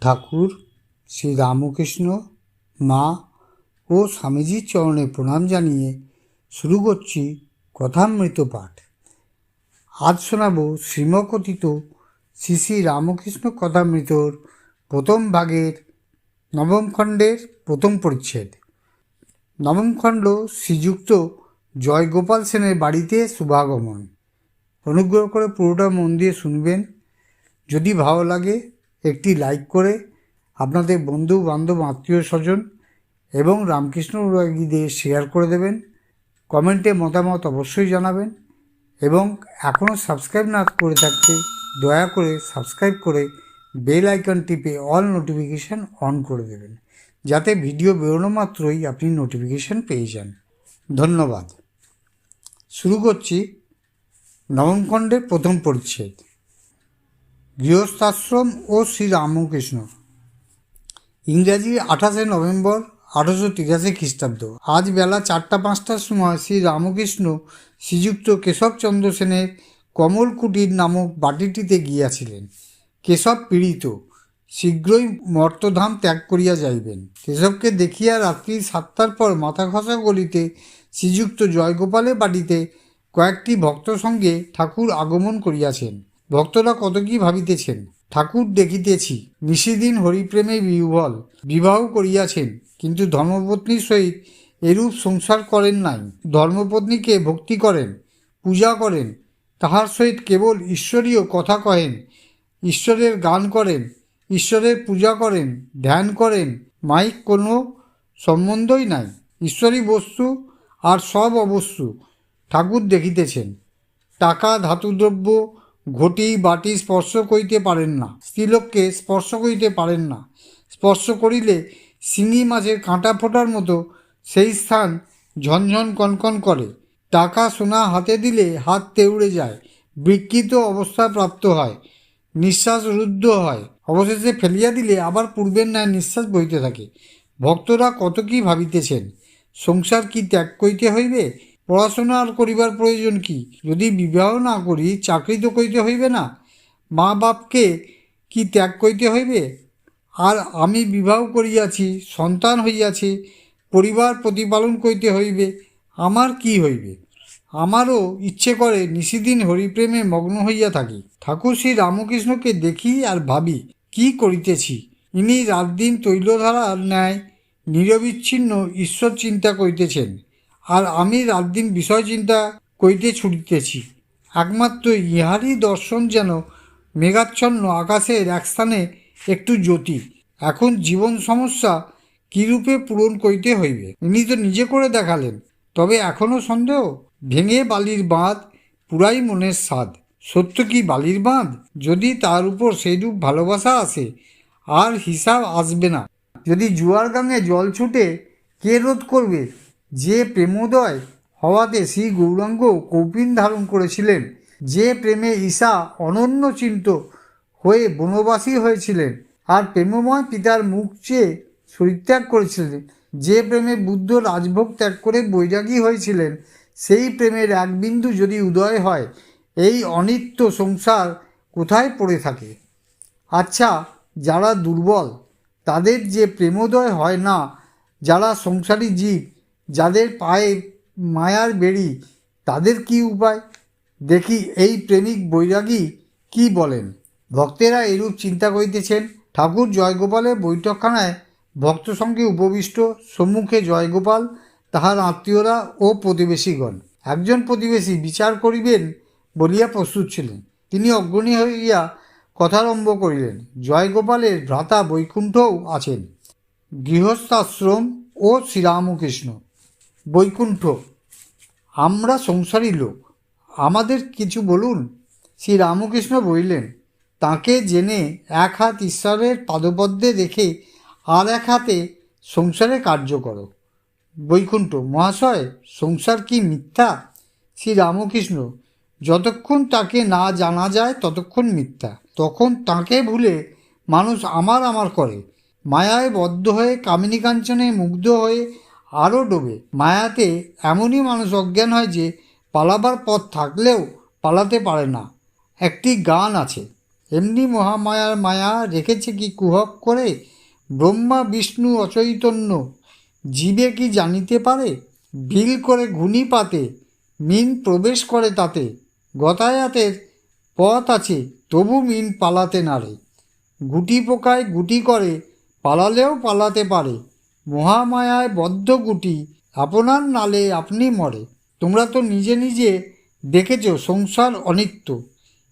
ঠাকুর, শ্রী রামকৃষ্ণ, মা ও স্বামীজির চরণে প্রণাম জানিয়ে শুরু করছি কথামৃত পাঠ। আজ শোনাব শ্রীমকথিত শ্রী শ্রী রামকৃষ্ণ কথামৃতর প্রথম ভাগের নবম খণ্ডের প্রথম পরিচ্ছেদ। নবম খণ্ড শ্রীযুক্ত জয়গোপাল সেনের বাড়িতে শুভাগমন। অনুগ্রহ করে পুরোটা মন দিয়ে শুনবেন। যদি ভালো লাগে একটি লাইক করে আপনাদের বন্ধু, বান্ধব, আত্মীয় স্বজন এবং রামকৃষ্ণ অনুরাগীদের শেয়ার করে দেবেন। কমেন্টে মতামত অবশ্যই জানাবেন এবং এখনও সাবস্ক্রাইব না করে থাকতে দয়া করে সাবস্ক্রাইব করে বেল আইকন টিপে অল নোটিফিকেশান অন করে দেবেন, যাতে ভিডিও বেরোনো মাত্রই আপনি নোটিফিকেশান পেয়ে যান। ধন্যবাদ। শুরু করছি নবম খণ্ডের প্রথম পরিচ্ছেদ। গৃহস্থাশ্রম ও শ্রী রামকৃষ্ণ। ইংরাজি আঠাশে নভেম্বর আঠারোশো তিরাশি খ্রিস্টাব্দ। আজ বেলা চারটা পাঁচটার সময় শ্রী রামকৃষ্ণ শ্রীযুক্ত কেশবচন্দ্র সেনের কমল কুটির নামক বাটিটিতে গিয়াছিলেন। কেশব পীড়িত, শীঘ্রই মর্তধাম ত্যাগ করিয়া যাইবেন। কেশবকে দেখিয়া রাত্রি সাতটার পর মাথা খসা গলিতে শ্রীযুক্ত জয়গোপালের বাড়িতে কয়েকটি ভক্ত সঙ্গে ঠাকুর আগমন করিয়াছেন। ভক্তরা কত কি ভাবিতেছেন? ঠাকুর দেখিতেছি, নিশিদিন হরিপ্রেমে বিহ্বল, বিবাহ করিয়াছেন, কিন্তু ধর্মপত্নীর সহিত এরূপ সংসার করেন নাই। ধর্মপত্নীকে ভক্তি করেন, পূজা করেন, তাহার সহিত কেবল ঈশ্বরীয় কথা কহেন, ঈশ্বরের গান করেন, ঈশ্বরের পূজা করেন, ধ্যান করেন, মাইক কোনো সম্বন্ধই নাই। ঈশ্বরী বস্তু আর সব অবস্তু ঠাকুর দেখিতেছেন। টাকা, ধাতুদ্রব্য ঘটি বাটি স্পর্শ করিতে পারেন না, স্ত্রীলোককে স্পর্শ করিতে পারেন না। স্পর্শ করিলে শিঙি মাছের কাঁটা ফোটার মতো সেই স্থান ঝনঝন কনকন করে। টাকা সোনা হাতে দিলে হাত তেউড়ে যায়, বিকৃত অবস্থা প্রাপ্ত হয়, নিঃশ্বাস রুদ্ধ হয়। অবশেষে ফেলিয়া দিলে আবার পূর্বের ন্যায় নিঃশ্বাস বইতে থাকে। ভক্তরা কত কি ভাবিতেছেন? সংসার কি ত্যাগ করিতে হইবে? পড়াশোনা আর করিবার প্রয়োজন কি? যদি বিবাহ না করি, চাকরি তো করিতে হইবে না। মা বাপকে কি ত্যাগ করিতে হইবে? আর আমি বিবাহ করিয়াছি, সন্তান হইয়াছে, পরিবার প্রতিপালন করিতে হইবে, আমার কি হইবে? আমারও ইচ্ছে করে নিশিদিন হরিপ্রেমে মগ্ন হইয়া থাকি। ঠাকুর শ্রী রামকৃষ্ণকে দেখি আর ভাবি, কি করিতেছি? ইনি রাত দিন তৈলধারার ন্যায় নিরবিচ্ছিন্ন ঈশ্বর চিন্তা করিতেছেন। আর আমি রাত দিন বিষয় চিন্তা করিতে ছুটিতেছি। একমাত্র ইহারই দর্শন যেন মেঘাচ্ছন্ন আকাশের এক স্থানে একটু জ্যোতি। এখন জীবন সমস্যা কীরূপে পূরণ করিতে হইবে? ইনি তো নিজে করে দেখালেন, তবে এখনও সন্দেহ? ভেঙে বালির বাঁধ পুরাই মনের স্বাদ। সত্য কি বালির বাঁধ? যদি তার উপর সেইরূপ ভালোবাসা আসে, আর হিসাব আসবে না। যদি জুয়ার গাঙে জল ছুটে, কে রোধ করবে? যে প্রেমোদয় হওয়াতে শ্রী গৌরাঙ্গ কৌপিন ধারণ করেছিলেন, যে প্রেমে ঈশা অনন্য চিন্ত হয়ে বনবাসী হয়েছিলেন আর প্রেমময় পিতার মুখ চেয়ে শরীরত্যাগ করেছিলেন, যে প্রেমে বুদ্ধ রাজভোগ ত্যাগ করে বৈরাগী হয়েছিলেন, সেই প্রেমের এক বিন্দু যদি উদয় হয়, এই অনিত্য সংসার কোথায় পড়ে থাকে? আচ্ছা যারা দুর্বল, তাদের যে প্রেমোদয় হয় না, যারা সংসারী জীব যাদের পায়ে মায়ার বেড়ি, তাদের কি উপায়? দেখি এই প্রেমিক বৈরাগী কি বলেন? ভক্তেরা এরূপ চিন্তা করিতেছেন। ঠাকুর জয়গোপালের বৈঠকখানায় ভক্ত সঙ্গে উপবিষ্ট। সম্মুখে জয়গোপাল, তাহার আত্মীয়রা ও প্রতিবেশীগণ। একজন প্রতিবেশী বিচার করিবেন বলিয়া প্রস্তুত ছিলেন। তিনি অগ্রণী হইয়া কথারম্ভ করিলেন। জয়গোপালের ভ্রাতা বৈকুণ্ঠও আছেন। গৃহস্থাশ্রম ও শ্রীরামকৃষ্ণ। বৈকুণ্ঠ। আমরা সংসারী লোক। আমাদের কিছু বলুন। শ্রী রামকৃষ্ণ বলিলেন, তাকে জেনে এক হাত ঈশ্বরের পাদপদ্মে রেখে আর এক হাতে সংসারে কার্য করো। বৈকুণ্ঠ, মহাশয়, সংসার কি মিথ্যা? শ্রী রামকৃষ্ণ যতক্ষণ তাকে না জানা যায় ততক্ষণ মিথ্যা। তখন তাকে ভুলে মানুষ আমার আমার করে। মায়ায় বদ্ধ হয়ে কামিনী কাঞ্চনে মুগ্ধ হয়ে আরও ডোবে। মায়াতে এমনই মানুষ অজ্ঞান হয় যে পালাবার পথ থাকলেও পালাতে পারে না। একটি গান আছে, এমনি মহামায়ার মায়া রেখেছে কি কুহক করে? ব্রহ্মা, বিষ্ণু, অচৈতন্য, জীবে কি জানিতে পারে? বিল করে ঘুনি পাতে, মিন প্রবেশ করে তাতে। গতায়াতের পথ আছে, তবু মিন পালাতে নারে গুটি পোকায় গুটি করে, পালালেও পালাতে পারে। মহামায়ায় বদ্ধ গুটি, আপনার নালে আপনি মরে। তোমরা তো নিজে নিজে দেখেছ সংসার অনিত্য।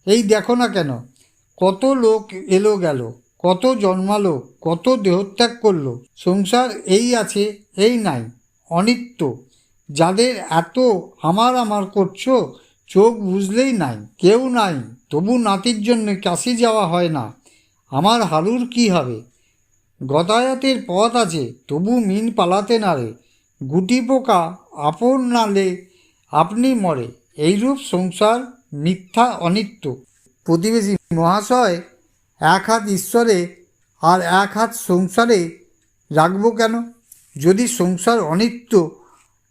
এই দেখো না কেন? কত লোক এলো গেল, কত জন্মালো, কত দেহত্যাগ করল। সংসার এই আছে, এই নাই, অনিত্য। যাদের এত আমার আমার করছ, চোখ বুঝলেই নাই, কেউ নাই, তবু নাতির জন্য কাশি যাওয়া হয় না। আমার হালুর কি হবে? গতায়াতের পথ আছে, তবু মিন পালাতে নারে গুটি পোকা আপন নালে আপনি মরে। এইরূপ সংসার মিথ্যা অনিত্য। প্রতিবেশী মহাশয় এক হাত ঈশ্বরে আর এক হাত সংসারে রাখব কেন? যদি সংসার অনিত্য,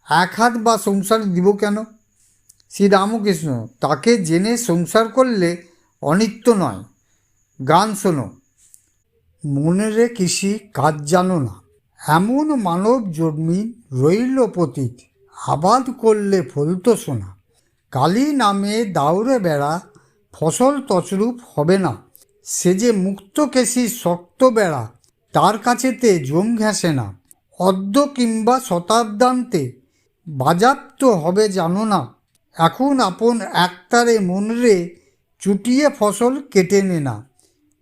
এক হাত বা সংসারে দিব কেন? শ্রী রামকৃষ্ণ তাকে জেনে সংসার করলে অনিত্য নয়। গান শোনো। মনেরে কৃষি কাজ জানো না। এমন মানব জন্মি রইল পতীত, আবাদ করলে ফলতো সোনা। কালী নামে দাউরে বেড়া, ফসল তছরূপ হবে না। সে যে মুক্ত কেশি শক্ত বেড়া, তার কাছেতে জম ঘেঁষে না। অদ্য কিংবা শতাব্দান্তে বাজাপ্ত হবে জানো না। এখন আপন একতারে মনরে চুটিয়ে ফসল কেটে নে না।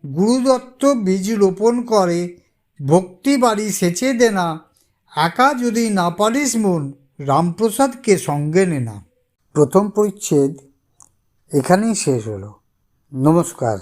গুরুদত্ত বীজ রোপণ করে, ভক্তি বাড়ি সেচে দেনা একা যদি না পারিস মন, রামপ্রসাদকে সঙ্গে নে না। প্রথম পরিচ্ছেদ এখানেই শেষ হলো। নমস্কার।